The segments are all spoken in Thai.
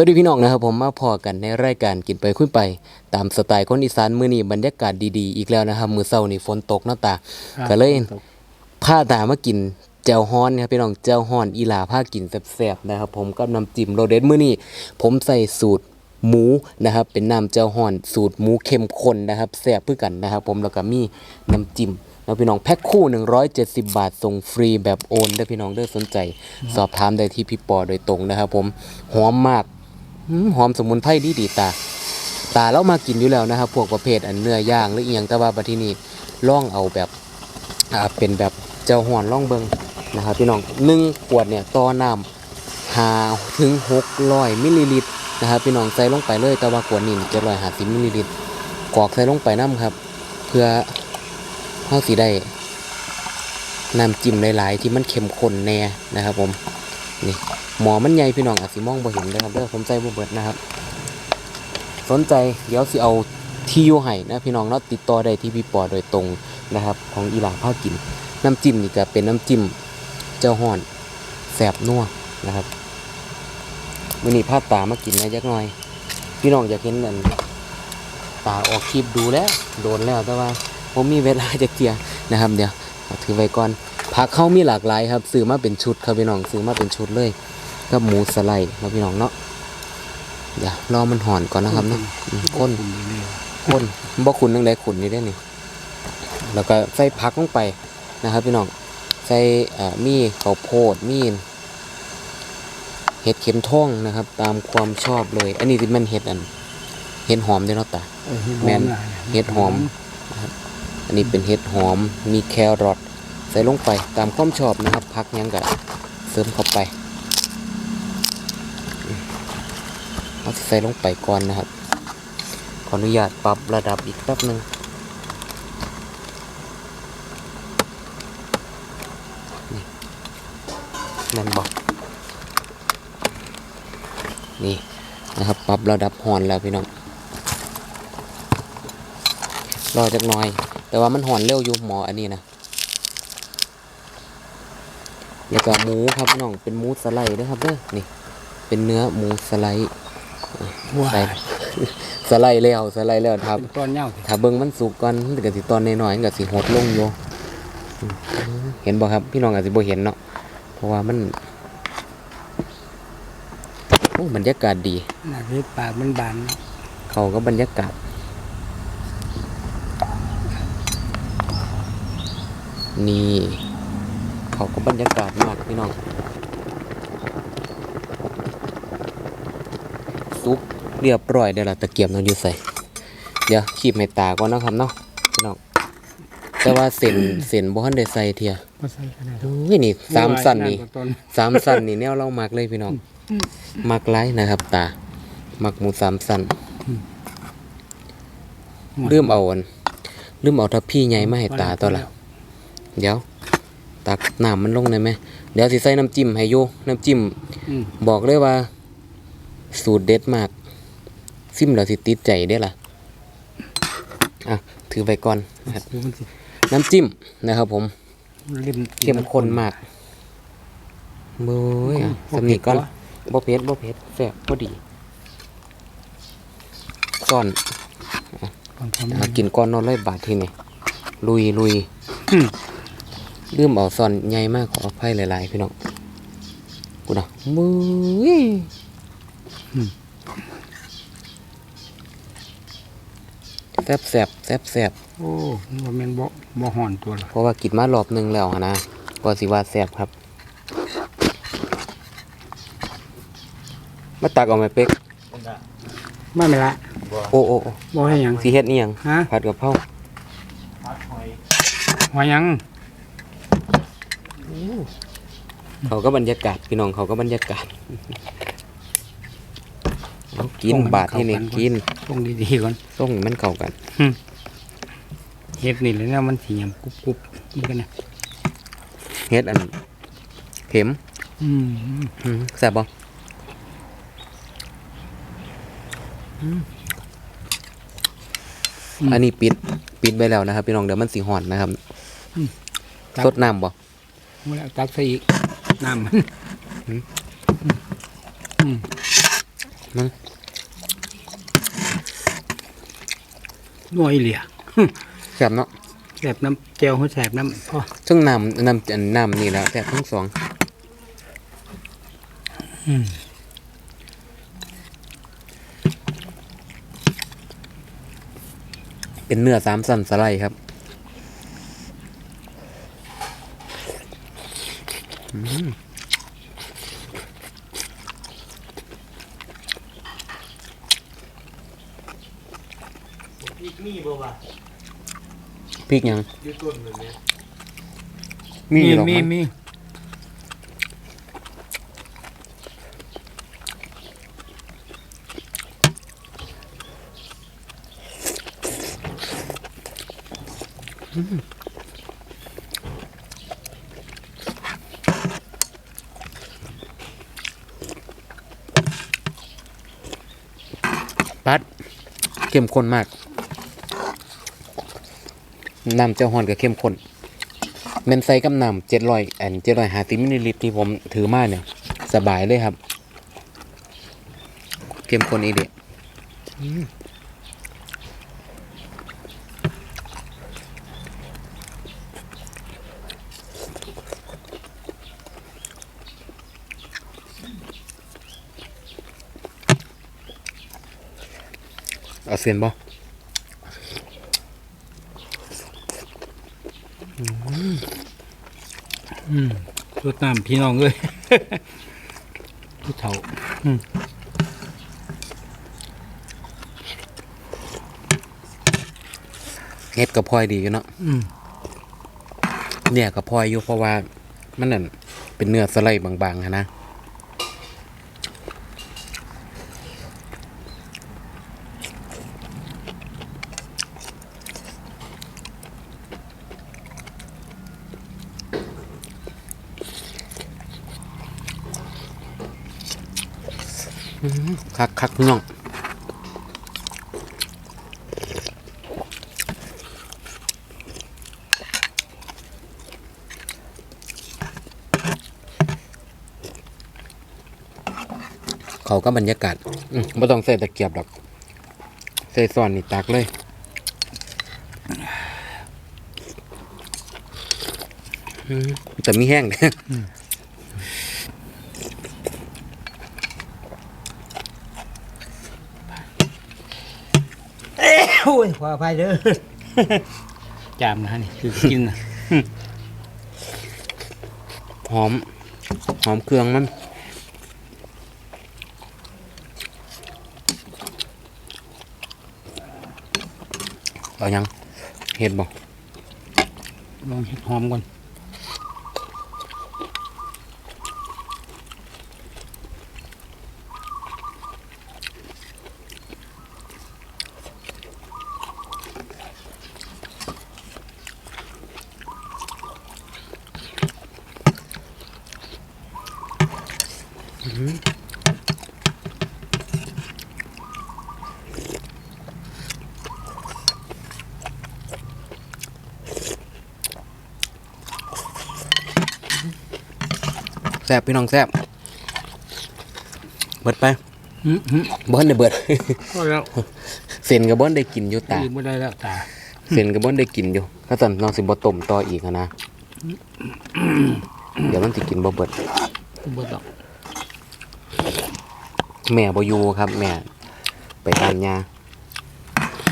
วัสดีพี่น้องนะครับผมมาพอกันในรายการกินไปคุยไป ตามสไตล์คนอีสานมื้อนี้บรรยากาศดีๆอีกแล้วนะครับมื้อเช้านี่ฝนตกเนาะตาครับก็เลยฝนตกพาตามากินแจ่วฮ้อนนะครับพี่น้องแจ่วฮ้อนอีหลาพากินแซ่บๆนะครับผมกับน้ำจิ้มโรเด็ดมื้อนี้ผมใส่สูตรหมูนะครับเป็นน้ำแจ่วฮ้อนสูตรหมูเข้มข้นนะครับแซ่บเพื่อกันนะครับผมแล้วก็มีน้ำจิ้มแล้วพี่น้องแพ็คคู่ 170 บาทส่งฟรีแบบโอนเด้อพี่น้องเด้อสนใจ สอบถามได้ที่พี่ปอโดยตรงนะครับผมหอมมากอืม หอมสมุนไพรดีดีตา ตาเรามากินอยู่แล้วนะครับ พวกประเภทอันเนื้อย่างหรือเอียงแต่ว่าบัดที่นี่ล่องเอาแบบเป็นแบบเจ้าหอนล่องเบิงนะครับพี่น้องหนึ่งขวดเนี่ยต่อน้ำหาถึงหกร้อยมิลลิลิตรนะครับพี่น้องใส่ลงไปเลยแต่ว่าขวดนี้จะร้อยหาสิบมิลลิลิตรกรอกใส่ลงไปน้ำครับ เพื่อเฮาสีได้น้ำจิ้มหลาย ๆ ที่มันเข้มข้นแน่นะครับผม นี่หมอมันใหญ่พี่น้องอาจสิมองบ่เห็นเลยครับเด้อผมใจบ่เบิดนะครับ สนใจเดี๋ยวสิเอาที่อยู่ให้นะพี่น้องเนาะติดต่อได้ที่พี่ปอโดยตรงนะครับ ของอีหลาภากิน น้ำจิ้มนี่ก็เป็นน้ำจิ้มเจ้าฮ้อนแสบนัวนะครับมื้อนี้พาตามากินนะจักหน่อย พี่น้องอยากเห็นอันตาออกคลิปดูแล้ว โดนแล้วแต่ว่าผมมีเวลาจะเกียนะครับ เดี๋ยวถือไว้ก่อน ผักเข้ามีหลากหลายครับซื้อมาเป็นชุดครับพี่น้องซื้อมาเป็นชุดเลยกับหมูสไลด์ครับพี่น้องเนาะเดี๋ยวรอมันห่อนก่อนนะครับเนาะอืมข้นคุณดีเลยข้นบ่ขุนยังไดขุนนี่ได้นี่แล้วก็ใส่ผักลงไปนะครับ พี่น้องใส่เอ่อมีข้าวโพดมีเห็ดเข็มทองนะครับ ตามความชอบเลย อันนี้ที่มันเห็ดอันเห็ดหอมเด้อเนาะตาเออเห็ดแม่นหอะเห็ดหอมอันนี้เป็นเห็ดหอม มีแครอท ใส่ลงไปตามความชอบนะครับพักยังกะเสริมเข้าไปเอาใส่ลงไปก่อนนะครับ ขออนุญาตปรับระดับอีกแป๊บหนึ่งนี่นั่นบอกนี่นะครับปรับระดับหอนแล้วพี่น้องรอจักหน่อย แต่ว่ามันหอนเร็วอยู่หมออันนี้นะ แล้วก็หมูครับพี่น้องเป็นหมูสไลด์นะครับเด้อนี่ เป็นเนื้อหมูสไลด์ว้าใส่ยสไลด์แล้วสไลด์แล้วครับเป็นก้อนเหย้าสิถ้าเบิ่งมันสุกก่อนมันก็สิตอนน้อยๆมันก็สิหดลงอยู่อืมเห็นบ่ครับพี่น้องอาจสิบ่เห็นเนาะเพราะว่ามันโอ้บรรยากาศดีหน้าเฮ็ดปากมันบานเขาก็บรรยากาศ นี่ เขาก็บรรยากาศมากพี่น้องซุปเรียบร้อยเดี๋ยวเราตะเกียบเราอยู่ใส่เดี๋ยวขีบให้ตาก่อนนะครับเนาะพี่น้องแต่ว่าเส้นเส้นบ่ทันได้ใส่เทียบ่ใส่ก็ได้โอ้ยนี่สามสั้นนี่โอ้ยำกว่าต้นสามสั้นนี่แนวเรามักเลยพี่น้องมักไล่นะครับตามักหมูสามสั้นลืมเอาอันลืมเอาทัพพี่ใหญ่มาให้ตาตัวละเดี๋ยว ตักน้ำมันลงได้ไหมเดี๋ยวสิใส่น้ำจิ้มให้โยน้ำจิ้มอืม บอกเลยว่า สูตรเด็ดมาก ซิมแล้วสิติดใจได้อล่ะอะถือไปก่อนนะครับดูมันสิน้ำจิ้มนะครับผมริมเข้มข้นมากเบ้ยอะสำนีก่อนบ่เผ็ดบ่เผ็ดแซ่บพอดีซ่อนก่อนทำอะกินก้อนนอนเลยบาทที่นี่ลุยลุย ลืมเอาซ่อนใหญ่มากขออภัยหลายๆพี่น้องกูนะมือแซ่บแซ่บแซ่บแซ่บโอ้บ่แม่นบ่บ่ห่อนตัวละเพราะว่ากินมารอบหนึงแล้วหั้นนะก็สิว่าแซ่บครับ มาตักเอาไหมเป็กมาไม่ละโอ้โอ้โอ้บ่ให้หยังสีเฮ็ดนี่ยังฮะผัดกะเพราหัวหยัง เขาก็บรรยากาศพี่น้องเขาก็บรรยากาศเอากินบาทที่นี่กินต้องดีๆก่อนส่งให้มันเข้ากันเฮ็ดนี่แหละนะมันสิหยังกรุบๆมันกันนะเฮ็ดอันเข็มอืมอืมแซ่บบ่อันนี้ปิดปิดไปแล้วนะครับ พี่น้องเดี๋ยวมันสีหอนนะครับสดน้ำบ่เอาแล้วตักใส่อีก น้ำมันหืมอืมมึงนัวอีเหลียแซ่บเนาะแสบน้ำแก้วเขาแสบน้ำพ่อทั้งน้ำน้ำอันน้ำนี่แหละแซ่บทั้งสองอืมเป็นเนื้อสามสันสไลด์ครับ มีบ่วะพริกยังอยู่ต้นนั่นแหละมีหรอกมีมั้งมีปัดเข้มข้นมาก น้ำเจ้าฮอนก็เข้มข้นเมนไซกับน้ำเจ็ดร้อยแอนเจ็ดร้อยห้าสิบมิลลิลิตรที่ผมถือมาเนี่ย สบายเลยครับ เข้มข้นอีเดียเอาเสียนบ่ รดน้ำพี่น้องเลยผู้เฒ่าเฮ็ดกับพลอยดีอยู่เนาะอืมเนี่ยกับพลอยอยู่เพราะว่า มันนั่นเป็นเนื้อสไลด์บางๆอะนะ คักคักพี่น้องเขาก็บรรยากาศไม่ต้องใส่ตะเกียบหรอกใส่ซ้อนนี่ตักเลยแต่มีแห้งโอ้ย ขออภัยเด้อจามนะฮะนี่คือกินนะหอม หอมเครื่องมันเอายังเห็ดบ่ลองเห็ดหอมก่อน แซบพี่น้องแซบเบิดไปอืมอืมเบิ้นได้เบิดก็แล้วเส้นกับเบิ้นได้กินอยู่ตาตื่นไม่ได้แล้วตาเส้นกับเบิ้นได้กินอยู่ถ้าสั่นน้องสิบ่ต้มต่ออีกอะนะเดี๋ยวมันสิกินบ่เบิดบ่ต้องแม่บ่อยู่ครับ แม่ ไปตามยา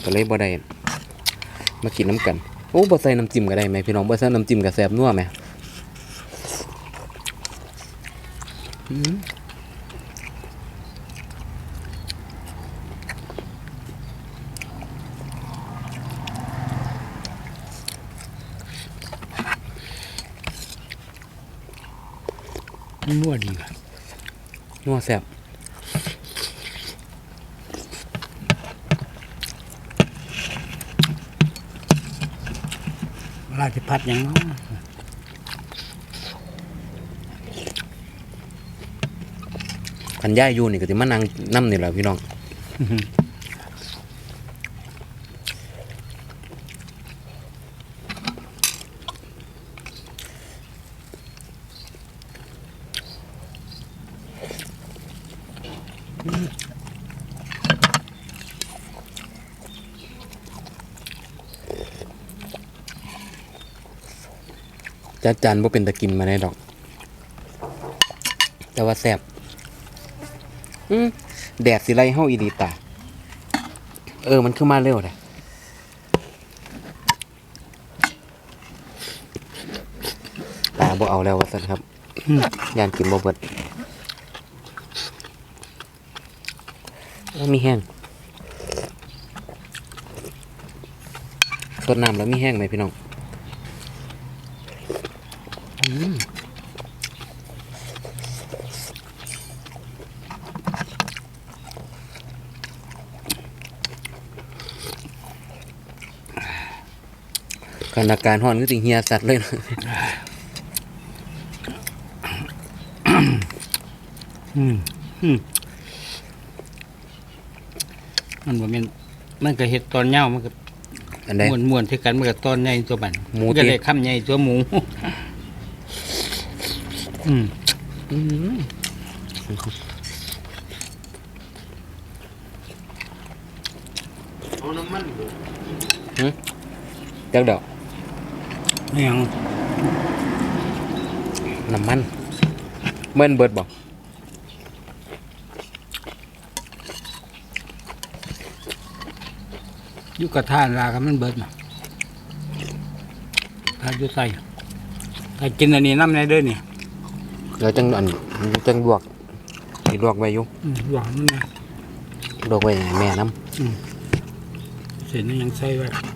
ก็เลยบ่ได้มากินน้ำกันโอ้บ่ใส่น้ำจิ้มก็ได้ไหมพี่น้องบ่ใส่น้ำจิ้มก็แซ่บนัวไหมอืม นัวดีว่ะนัวแซ่บราชพัฒน์ยังเนาะันย่ายอยู่นี่ก็จะมานั่งน้ำนี่แหละพี่น้องจัดจานว่าเป็นตะกินมาได้ดอก แต่ว่าแซ่บ อืมแดดสิไล่เฮาอีดีตา เออ มันขึ้นมาเร็วเลยตาบ่เอาแล้วว่าซั่นครับ ยานกินบ่เบิดโอ้มีแห้งสดน้ำแล้วมีแห้งไหมพี่น้อง ขณะการห่อนก็สิเฮียสัตว์เลยนะอืมอืมมันบ่แม่นมันก็เฮ็ดตอนยาวมันก็อันใด ม้วนม้วนๆที่กันมันก็ตอนใหญ่ตัวบันหมูนก็ติได้คำใหญ่ตัวหมู อืมอืมเอาน้ำมันบ่จักดอกไม่ ยังน้ำมันเมื่อนเบิดบอกอยู่กับท่านลากันมันเบิดน่ะถ้าอยู่ใส่ถ้ากินอันนี้น้ำในเด้อนี่แล้วจังอันจังลวกที่ลวกไว้อยู่อืมหวานมันนะลวกไว้ให้แม่น้เสร็จแล้วยังใส่ไว้อืม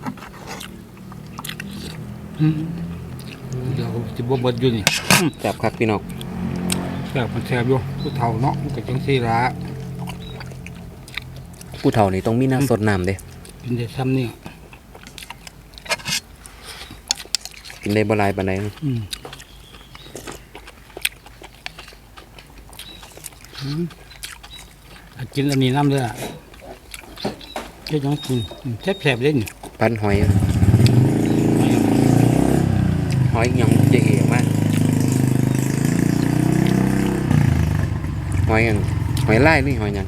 เดี๋ยวจะบ่เบิดอยู่นี่ำแซ่บคักพี่น้องแซ่บมันแซ่บอยู่ผู้เฒ่าเนาะมันก็จังซี่ละผู้เฒ่านี่ต้องมีน้ำสดน้ำเด้กินได้ซ้ำนี่กินได้บ่หลายปานใดอืมอืมถ้ากินอันนี้น้ำเด้อเจ้าจังกินอืมแซ่บๆเลยนี่พันหอยห อยยังจะเหี่ยวมากหอยยังหอยไลายนี่หอยยัง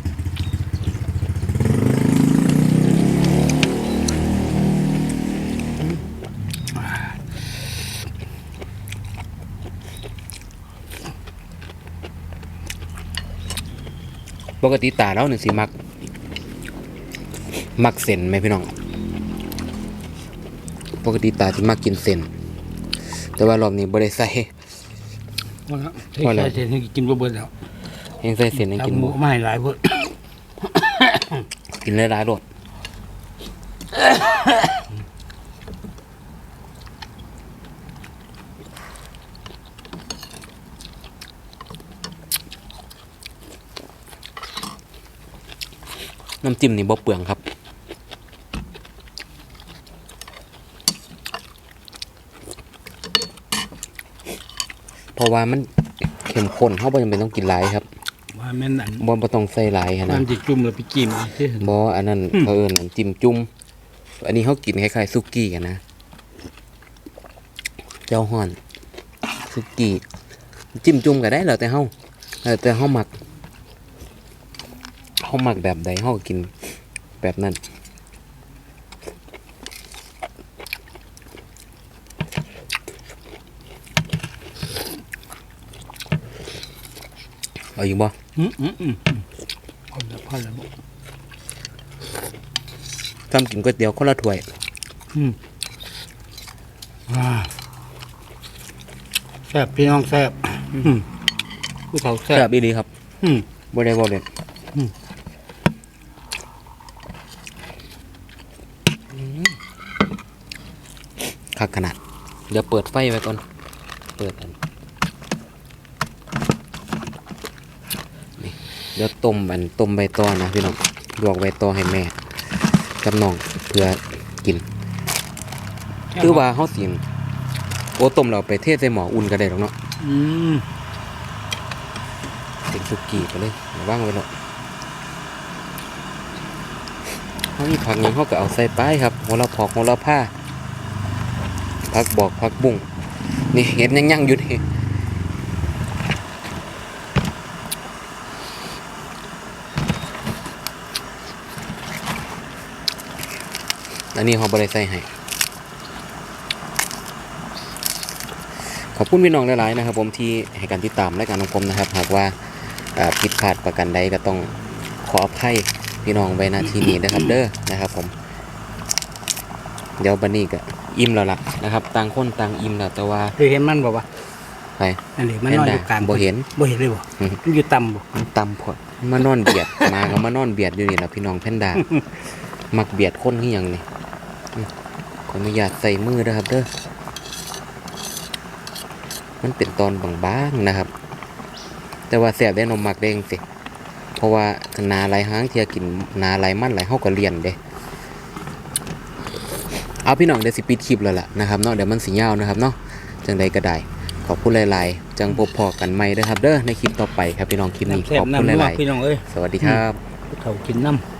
ปกติตาเราเนี่ยสิมัก มักเส้นไหมพี่น้อง ปกติตาสิมักกินเส้น แต่ว่ารอบนี้บ่ได้ใส่ว่าแล้วว่าแล้วใส่เสร็จให้กินบ่เบิดแล้วยังใส่เส้นให้เอากินหมูบ่มาให้หลายเบิดกินหลายๆรสน้ำจิ้มนี่บ่เปลืองครับ ราะว่ามันเข้มข้นเขาบ่จำเป็นต้องกินหลายครับว่าแม่นอันบ่บ่ต้องใส่หลายขนามัดนสิจุ่มแล้วไปจิ้มเอาสิบ่อันนั้นเขาเอิ้นน้ำจิ้มจุ่มอันนี้เขากินคล้ายๆซุกี้กันนะเจ้าฮ้อนซุกี้จิ้มจุ่มก็ได้แล้วแต่เฮาแล้วแต่เฮามักเฮามักแบบใดเฮาก็กินแบบนั้น เอาอยู่บ่อืมอืมอืมอืมพอแล้วพอแล้วบ่ทำกินก๋วยเตี๋ยวคนละถ้วย อืมอ่าแซ่บพี่น้องแซ่บอืมผู้เฒ่าแซ่แซ่บบอีหลีครับอืม บ่ได้บ่เล่นอืมคักขนาด เดี๋ยวเปิดไฟไว้ก่อน เปิดอันนี่ เดี๋ยวต้มอันต้มใบตองนะพี่น้องลวกใบตองให้แม่กับน้องเพื่อกินคือว่าเฮาสิโอ้ต้มเราไปเทศใส่หม้ออุ่นก็ได้หรอกเนาะอืมเป็นสุกี้ไปเลยระว่างไว้เนาะเฮามีผักหยังเฮาก็เอาใส่ไปครับโหระพอกโหระพาผักบอกผักบุ้งนี่เห็นยังยังๆอยู่นี่ อันนี้เขาบริใส่ให้ขอบคุณพี่น้องหลายๆนะครับ ผมที่ให้การติดตามและการของผมนะครับ หากว่าเอ่อผิดพลาดประกันใดก็ต้องขออภัยพี่น้องไว้หน้าที่นี้นะครับเด้อนะครับ ผม เดี๋ยวบันนี้ก็อิ่มแล้วล่ะนะครับ ต่างคนต่างอิ่มแล้วแต่ว่าเคยเห็นมันบ่วะไปอันนี้มันนอนอยู่กลางบ่เห็นบ่เห็นเลยบ่อืมมันอยู่ต่ำบ่มันตำพอดมานอนเบียดมาก็มานอนเบียดอยู่นี่แหละพี่น้องแพนด้ามักเบียดคนที่ยังนี่อืม ขออนุญาตใส่มือนะครับเด้อมันเป็นตอนบางๆนะครับ แต่ว่าแสบได้นมมักเด้งสิเพราะว่านาหลายหางเทียกินนาหลายมันหลายเฮาก็เลียนเด้เอาพี่น้องเดี๋ยวสิปิดคลิปแล้วล่ะนะครับเนาะเดี๋ยวมันสิยาวนะครับเนาะจังใดก็ได้ขอบคุณหลาย ๆ จังพบพอกันใหม่เด้อครับ เด้อในคลิปต่อไปครับพี่น้องคลิปนี้น้ำแซ่ขบอบคุณน้ำหนัวลายพี่น้องเอ้ยๆสวัสดีครับผู้เฒ่ากินน้ำ